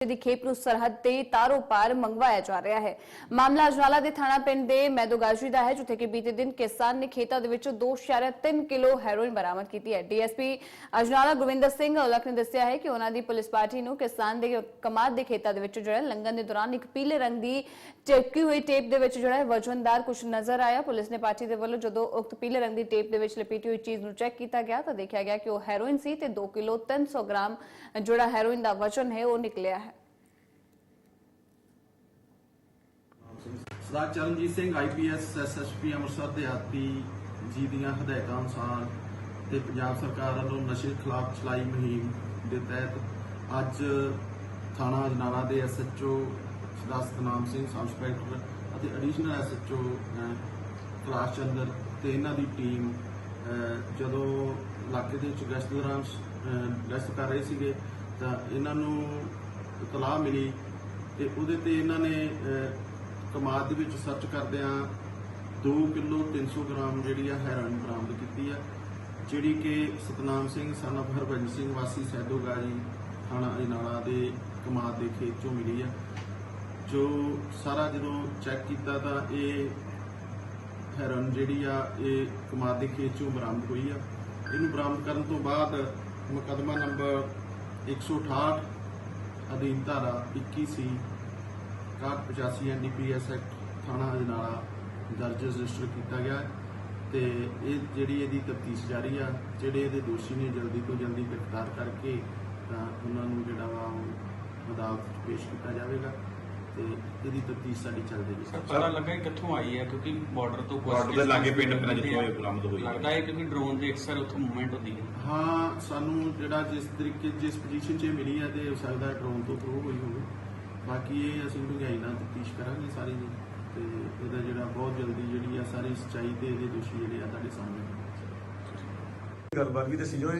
ਦੀ ਖੇਪ ਨੂੰ ਸਰਹੱਦ ਤੇ ਤਾਰੋ ਪਾਰ ਮੰਗਵਾਇਆ ਜਾ ਰਿਹਾ ਹੈ। ਮਾਮਲਾ ਅਜਨਾਲਾ ਦੇ ਥਾਣਾ ਪਿੰਡ ਦੇ ਮੈਦੋਗਾਜਰੀ ਦਾ ਹੈ, ਜਿੱਥੇ ਕਿ ਬੀਤੇ ਦਿਨ ਕਿਸਾਨ ਨੇ ਖੇਤਾਂ ਦੇ ਵਿੱਚ 2.3 ਕਿਲੋ ਹੈਰੋਇਨ ਬਰਾਮਦ ਕੀਤੀ ਹੈ। ਡੀਐਸਪੀ ਅਜਨਾਲਾ ਗੁਰਵਿੰਦਰ ਸਿੰਘ ਔਲਖ ਨੇ ਦੱਸਿਆ ਹੈ ਕਿ ਉਹਨਾਂ ਦੀ ਪੁਲਿਸ ਪਾਰਟੀ ਨੂੰ ਕਿਸਾਨ ਦੇ ਕਮਾਦ ਦੇ ਖੇਤਾਂ ਦੇ ਵਿੱਚ ਜਿਹੜਾ ਲੰਘਣ ਦੇ ਦੌਰਾਨ ਇੱਕ ਪੀਲੇ ਰੰਗ ਦੀ ਚਿਪਕੀ ਹੋਈ ਟੇਪ ਦੇ ਵਿੱਚ ਜਿਹੜਾ ਹੈ, ਵਜਨਦਾਰ ਕੁਝ ਨਜ਼ਰ ਆਇਆ। ਪੁਲਿਸ ਨੇ ਪਾਰਟੀ ਦੇ ਵੱਲੋਂ ਜਦੋਂ ਉਕਤ ਪੀਲੇ ਰੰਗ ਦੀ ਟੇਪ ਦੇ ਵਿੱਚ ਲਪੇਟੀ ਹੋਈ ਚੀਜ਼ ਨੂੰ ਚੈੱਕ ਕੀਤਾ ਗਿਆ ਤਾਂ ਦੇਖਿਆ ਗਿਆ ਕਿ ਉਹ ਹੈਰੋਇਨ ਸੀ ਤੇ 2 ਕਿਲੋ 300 ਗ੍ਰਾਮ ਜਿਹੜਾ ਹੈਰੋਇਨ ਦਾ ਵਜਨ ਹੈ, ਉਹ ਨਿਕਲਿਆ ਹੈ। ਸਰਦਾਰ ਚਰਨਜੀਤ ਸਿੰਘ ਆਈਪੀਐਸ ਐਸਐਸਪੀ ਅੰਮ੍ਰਿਤਸਰ ਦੇ ਆਤੀ ਜੀ ਦੀਆਂ ਹਦਾਇਤਾਂ ਅਨੁਸਾਰ ਤੇ ਪੰਜਾਬ ਸਰਕਾਰ ਵੱਲੋਂ ਨਸ਼ੇ ਖਿਲਾਫ ਚਲਾਈ ਮੁਹਿੰਮ ਦੇ ਤਹਿਤ ਅੱਜ ਥਾਣਾ ਅਜਨਾਲਾ ਦੇ SHO Sardar Satnam Singh sub inspector ਅਤੇ ਐਡੀਸ਼ਨਲ ਐਸਐਚਓ ਕਲਾਸ ਚੰਦਰ ਤੇ ਇਹਨਾਂ ਦੀ ਟੀਮ ਜਦੋਂ ਇਲਾਕੇ ਦੇ ਵਿੱਚ ਗਸ਼ਤ ਦੌਰਾਨ ਗਸ਼ਤ ਕਰ ਰਹੇ ਸੀਗੇ ਤਾਂ ਇਹਨਾਂ ਨੂੰ ਇਤਲਾਹ ਮਿਲੀ ਤੇ ਉਹਦੇ ਤੇ ਇਹਨਾਂ ਨੇ ਕਮਾਦ ਦੇ ਵਿੱਚ ਸਰਚ ਕਰਦਿਆਂ 2 ਕਿਲੋ 300 ਗ੍ਰਾਮ ਜਿਹੜੀ ਆ ਹੈਰੋਇਨ ਬਰਾਮਦ ਕੀਤੀ ਆ, ਜਿਹੜੀ ਕਿ ਸਤਨਾਮ ਸਿੰਘ, ਸਨ of ਹਰਭਜਨ ਸਿੰਘ, ਵਾਸੀ ਸੈਦੋਗਾਜੀ ਥਾਣਾ ਅਜਨਾਲਾ ਦੇ ਕਮਾਦ ਦੇ ਖੇਤ ਚੋਂ ਮਿਲੀ ਆ। ਜੋ ਸਾਰਾ ਜਦੋਂ ਚੈੱਕ ਕੀਤਾ ਤਾਂ ਇਹ ਹੈਰੋਇਨ ਜਿਹੜੀ ਆ, ਇਹ ਕਮਾਦ ਦੇ ਖੇਤ ਚੋਂ ਬਰਾਮਦ ਹੋਈ ਆ। ਇਹਨੂੰ ਬਰਾਮਦ ਕਰਨ ਤੋਂ ਬਾਅਦ ਮੁਕੱਦਮਾ ਨੰਬਰ 168 ਅਧੀਨ ਧਾਰਾ 21 ਸੀ 6185 ਐਨਡੀਪੀਐਸ ਐਕਟ ਥਾਣਾ ਅਜਨਾਲਾ ਦਰਜ ਰਜਿਸਟਰ ਕੀਤਾ ਗਿਆ ਤੇ ਇਹ ਜਿਹੜੀ ਇਹਦੀ ਤਫਤੀਸ਼ ਜਾਰੀ ਆ ਜਿਹੜੇ ਇਹਦੇ ਦੋਸ਼ੀ ਨੇ ਜਲਦੀ ਤੋਂ ਜਲਦੀ ਗ੍ਰਿਫਤਾਰ ਕਰਕੇ ਤਾਂ ਉਹਨਾਂ ਨੂੰ ਜਿਹੜਾ ਵਾ ਉਹ ਅਦਾਲਤ ਪੇਸ਼ ਕੀਤਾ ਜਾਵੇਗਾ ਤੇ ਇਹਦੀ ਤਫਤੀਸ਼ ਸਾਡੀ ਚੱਲ ਰਹੀ ਹੈ ਪਤਾ ਲੱਗਾ ਕਿ ਕਿੱਥੋਂ ਆਈ ਹੈ ਕਿਉਂਕਿ ਬਾਰਡਰ ਤੋਂ Border ਦੇ ਲਾਗੇ ਪਿੰਡ distance ਜਿੱਥੋਂ ਇਹ ਹੈ। ਬਰਾਮਦ ਹੋਈ ਹੈ। ਲੱਗਦਾ ਹੈ ਕਿਉਂਕਿ ਡਰੋਨ ਦੇ ਅਕਸਰ ਉੱਥੋਂ ਮੂਵਮੈਂਟ ਹੁੰਦੀ ਹੈ ਹਾਂ ਸਾਨੂੰ ਜਿਹੜਾ ਜਿਸ ਤਰੀਕੇ ਜਿਸ ਪੋਜੀਸ਼ਨ 'ਚ ਇਹ ਮਿਲੀ ਹੈ ਤੇ ਹੋ ਸਕਦਾ ਡਰੋਨ ਤੋਂ ਥਰੂ ਹੋਈ ਹੋਵੇ ਬਾਕੀ ਇਹ ਅਸੀਂ ਡੂੰਘਾਈ ਨਾਲ ਤਫਤੀਸ਼ ਕਰਾਂਗੇ ਸਾਰੀ ਦੀ ਤੇ ਇਹਦਾ ਜਿਹੜਾ ਬਹੁਤ ਜਲਦੀ ਜਿਹੜੀ ਆ ਸਾਰੀ ਸੱਚਾਈ ਤੇ ਇਹਦੇ ਦੋਸ਼ੀ ਜਿਹੜੇ ਆ ਤੁਹਾਡੇ ਸਾਹਮਣੇ ਗੱਲਬਾਤ ਵੀ ਦੱਸੀ ਜਾਓ